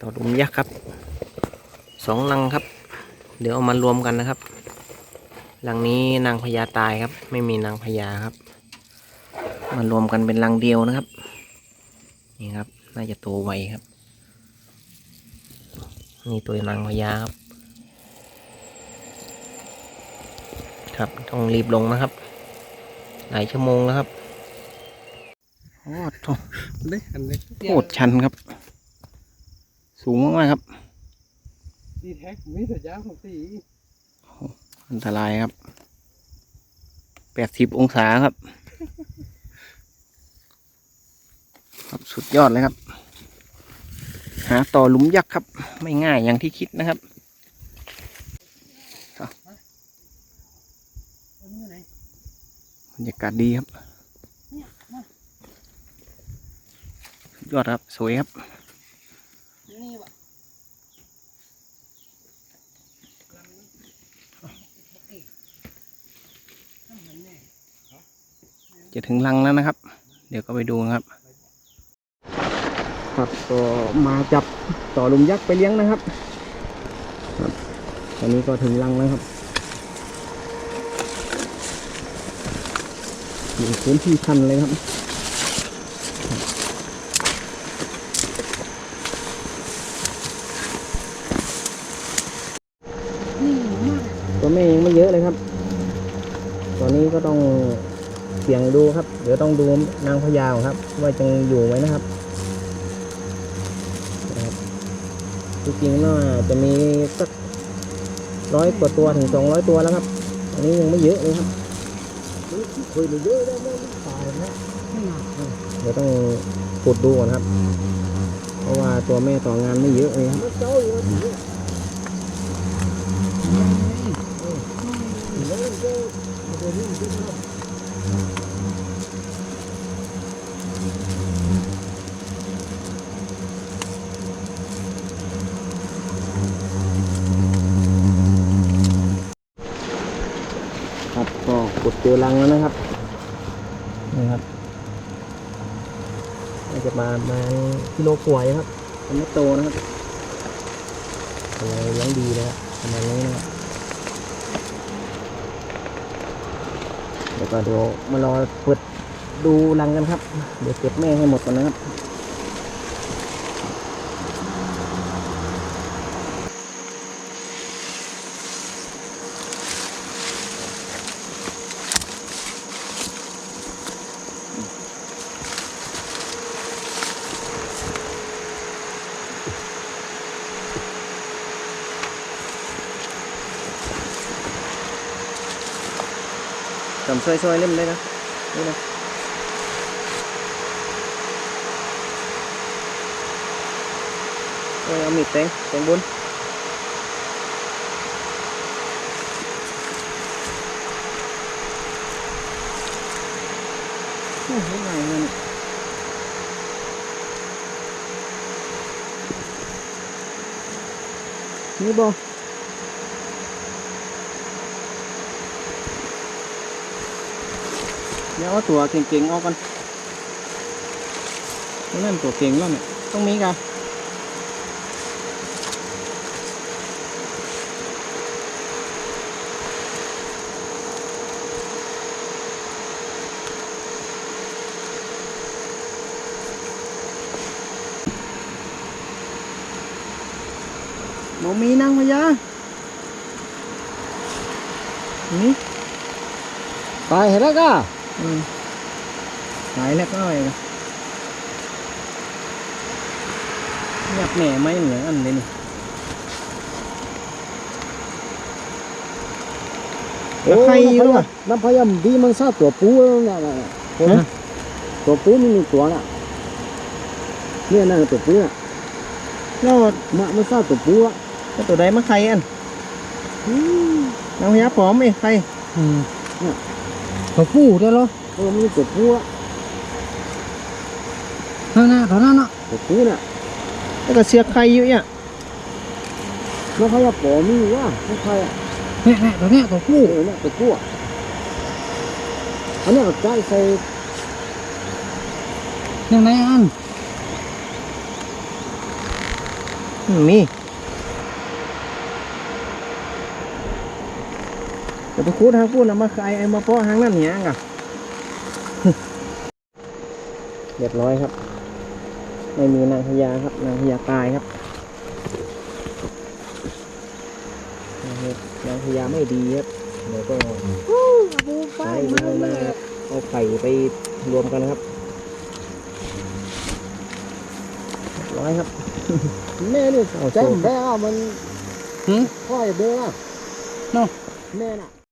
ต่อดุมยักษ์ครับสองลังครับ เดี๋ยวเอามารวมกันนะครับลังนี้นางพญาตายครับ ไม่มีนางพญาครับ มารวมกันเป็นลังเดียวนะครับ นี่ครับ น่าจะโตไวครับ นี่ตัวนางพญาครับ ครับต้องรีบลงนะครับ หลายชั่วโมงแล้วครับโอ้โหเด้อันเล็กโคตรชันครับ สูงมากๆครับดีแท็กไม่แต่ยาวของตีอันตรายครับแปดสิบองศาครับ ครับสุดยอดเลยครับ หาต่อหลุมยักษ์ครับ ไม่ง่ายอย่างที่คิดนะครับอันนี้ไหนบรรยากาศดีครับสุดยอดครับ สวยครับ จะถึงรังแล้วนะครับ เดี๋ยวก็ไปดูนะครับ ครับก็มาจับต่อลุมยักษ์ไปเลี้ยงนะครับครับ ตอนนี้ก็ถึงรังแล้วครับอยู่พื้นที่ชันเลยครับตัวแม่ยังไม่เยอะเลยครับ ตอนนี้ก็ต้อง เสี่ยงดูครับ เดี๋ยวต้องดูนางพญาก่อนครับ ว่าจะอยู่ไหมนะครับนะครับจริงๆน่าจะมีสักร้อยกว่าตัวถึงสองร้อยตัวแล้วครับ อันนี้ยังไม่เยอะเลยครับคุยไปเยอะแล้วไม่ตายนะไม่หนักเดี๋ยวต้องขุดดูก่อนครับ เพราะว่าตัวแม่ต่องานไม่เยอะเลยครับมันเครับก็ขุดเจอรังแล้วนะครับนี่ครับน่าจะมาประมาณกิโลกว่าอยู่ครับมันไม่โตนะครับอะไรเลี้ยงดีนะครับประมาณนี้นะครับ เดี๋ยวก็เดี๋ยวมารอเปิดดูรังกันครับ เดี๋ยวเก็บแม่ให้หมดก่อนนะครับ ทำช่วยๆเล่มได้นะนี่นะโอ้ย เอามีดแทงแทงบนโอ้โหง่ายเลยนี่นี่บอเดี๋ยวเอาตัวเก่งๆออกกันนั่นตัวเก่งแล้วเนี่ยต้องมีกันหมูมีนั่งมายานี่ตายเห็นแล้วก็อืม หายแล้วก็อะไรนะอยากแหน่ไหมเหมือนอันเลยนี่แล้วใครรู้อะน้ำพยายามดีมันซาตัวปูนั่นน่ะเห็นไหมตัวปูนี่มีตัวน่ะเนี่ยนั่นตัวปูน่ะแล้วมามันซาตัวปูอะแล้วตัวใดมาใครอันนางพญาปลอมไอ้ใครอืมเนี่ย ตัวปูได้เหรอเออมันมีตัวปูอะนั่นน่ะตัวนั้นน่ะตัวปูน่ะแล้วก็เสียใครอยู่เนี่ยน้ำพยาปอมีว่ะน้ำพยาเนี่ยเนี่ยตัวเนี้ยตัวผู้เออเนี่ยตัวปูอะอันนี้เอาใจใส่ยังไงอันอืม จะไปคูดทางพูดนะมาใครไอ้มาเพาะทางนั่นเนี่ยกะเรียบร้อยครับ ไม่มีนางพญาครับ นางพญาตายครับ นางพญานางพญาไม่ดีครับเดี๋ยวก็ใช้เวลามาเอาไข่ไปรวมกันนะครับเรียบร้อยครับแม่นี่เอาแจ้งโซ่แม่อะมันหืมค่อยเบ้อเนาะแม่น่ะ